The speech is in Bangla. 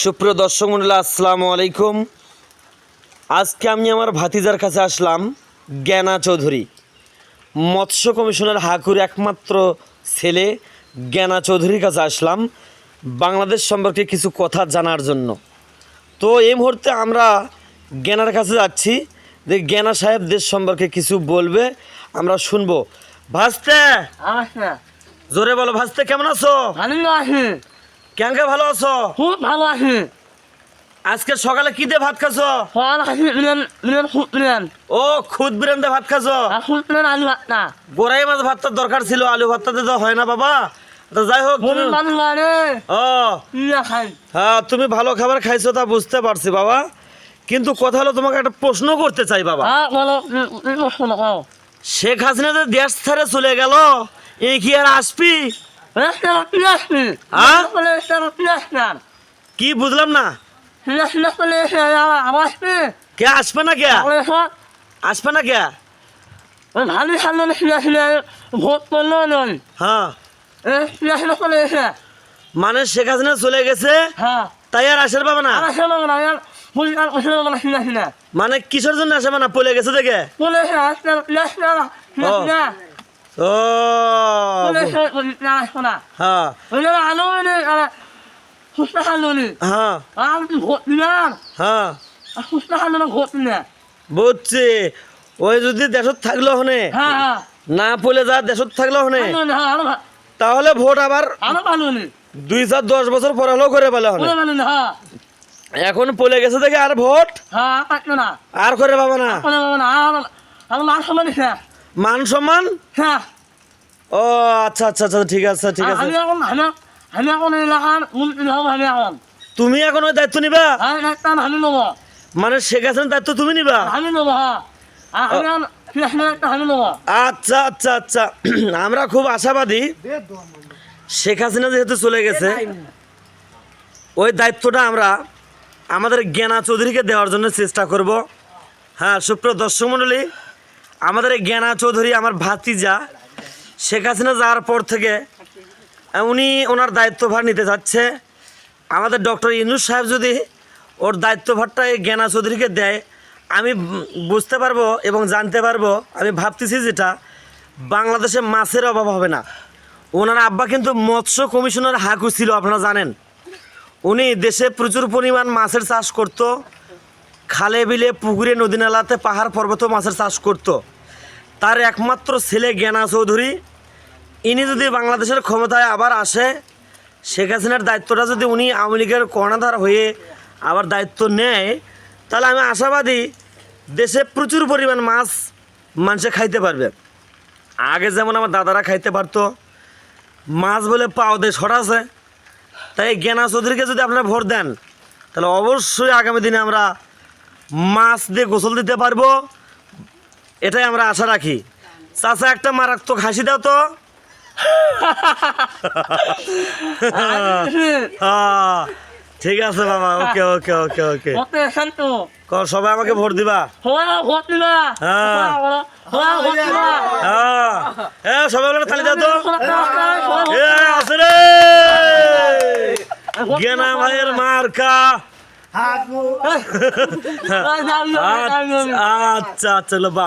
সুপ্রিয় দর্শক মন্ডলী আসসালামু আলাইকুম। আজকে আমি আমার ভাতিজার কাছে আসলাম জ্ঞানা চৌধুরী। মৎস্য কমিশনের হাকুর একমাত্র ছেলে জ্ঞানা চৌধুরীর কাছে আসলাম বাংলাদেশ সম্পর্কে কিছু কথা জানার জন্য। তো এই মুহূর্তে আমরা জ্ঞানার কাছে যাচ্ছি যে জ্ঞানা সাহেব দেশ সম্পর্কে কিছু বলবে আমরা শুনব। ভাসতে! জোরে বলো ভাসতে কেমন আছি। কেনকে ভালো আছো? খুব ভালো আছি। আজকে সকালে কি দিয়ে ভাত মিলেন ও খুদ বিরাম দিয়ে ভাত মিলেন আলু ভাতটা গোড়াই মাছ ভাতটার দরকার ছিল আলু ভাতটাতে তো হয় না বাবা। তো যাই হোক হ্যাঁ তুমি ভালো খাবার খাইছো তা বুঝতে পারছি বাবা। কিন্তু কথা হলো তোমাকে একটা প্রশ্ন করতে চাই বাবা। হ্যাঁ শেখ হাসিনা যে দেশ ছেড়ে চলে গেল এই কি আর আসবি? কি বুঝলাম না? কে আসবে না কে? আসবে না কে? ভালো সামনে ভোট করল হ্যাঁ। মানে শেখ হাসিনা চলে গেছে তাই আর আসার পাবে না? মানে কিসের জন্য আসবে না? পলে গেছে দেখে? বুঝছি। ওই যদি দেশত থাকল হনে হ্যাঁ হ্যাঁ। না যা দেশত থাকল হনে হ্যাঁ তাহলে ভোট আবার দুই চার দশ বছর পর হলেও করে পেলে হনে। হ্যাঁ। এখন পলে গেছে দেখে আর ভোট। হ্যাঁ আর করে পাবে না। মান সম্মান? মান হ্যাঁ। ও আচ্ছা আচ্ছা আচ্ছা ঠিক আছে ঠিক আছে। আমি এখন আমি আমি এখন এলাকার উন্নতি হব আমি এখন। তুমি এখন ওই দায়িত্ব নিবা? আমি একটা আমি নেব। মানে শেখ হাসিনার দায়িত্ব তুমি নিবা? আমি নেব হ্যাঁ। আমি নেব। আচ্ছা আচ্ছা আচ্ছা। আমরা খুব আশাবাদী শেখ হাসিনা যেহেতু চলে গেছে ওই দায়িত্বটা আমরা আমাদের জ্ঞানা চৌধুরীকে দেওয়ার জন্য চেষ্টা করব। হ্যাঁ সুপ্রিয় দর্শক মণ্ডলী আমাদের জ্ঞানা চৌধুরী, আমার ভাতিজা, শেখ হাসিনা যাওয়ার পর থেকে উনি ওনার দায়িত্বভার নিতে যাচ্ছে। আমাদের ডক্টর ইনুস সাহেব যদি ওর দায়িত্বভারটা এই জ্ঞানা চৌধুরীকে দেয়, আমি বুঝতে পারব এবং জানতে পারব, আমি ভাবতেছি যেটা, বাংলাদেশে মাছের অভাব হবে না। ওনার আব্বা কিন্তু মৎস্য কমিশনার হাকু ছিল, আপনারা জানেন। উনি দেশে প্রচুর পরিমাণ মাছের চাষ করত, খালে বিলে, পুকুরে, নদী নালাতে পাহাড় পর্বত মাছের চাষ করত। তার একমাত্র ছেলে জ্ঞানা চৌধুরী। ইনি যদি বাংলাদেশের ক্ষমতায় আবার আসে, শেখ হাসিনার দায়িত্বটা যদি উনি আওয়ামী লীগের কর্ণধার হয়ে আবার দায়িত্ব নেয়, তাহলে আমি আশাবাদী দেশে প্রচুর পরিমাণ মাছ মানুষে খাইতে পারবে। আগে যেমন আমার দাদারা খাইতে পারতো, মাছ বলে পাও দেশ আছে। তাই জ্ঞানা চৌধুরীকে যদি আপনারা ভোট দেন, তাহলে অবশ্যই আগামী দিনে আমরা মাছ দিয়ে গোসল দিতে পারব। এটাই আমরা আশা রাখি। চাচা একটা মারাত্মক হাসি দাও তো। হ্যাঁ, ঠিক আছে বাবা ওকে ওকে ওকে ওকে। সবাই আমাকে ভোট দিবা। হ্যাঁ। হ্যাঁ এ সবাই বলে তালি দাও তো। আছে রে। জ্ঞানা ভাইয়ের মার্কা। আচ্ছা আচ্ছা বা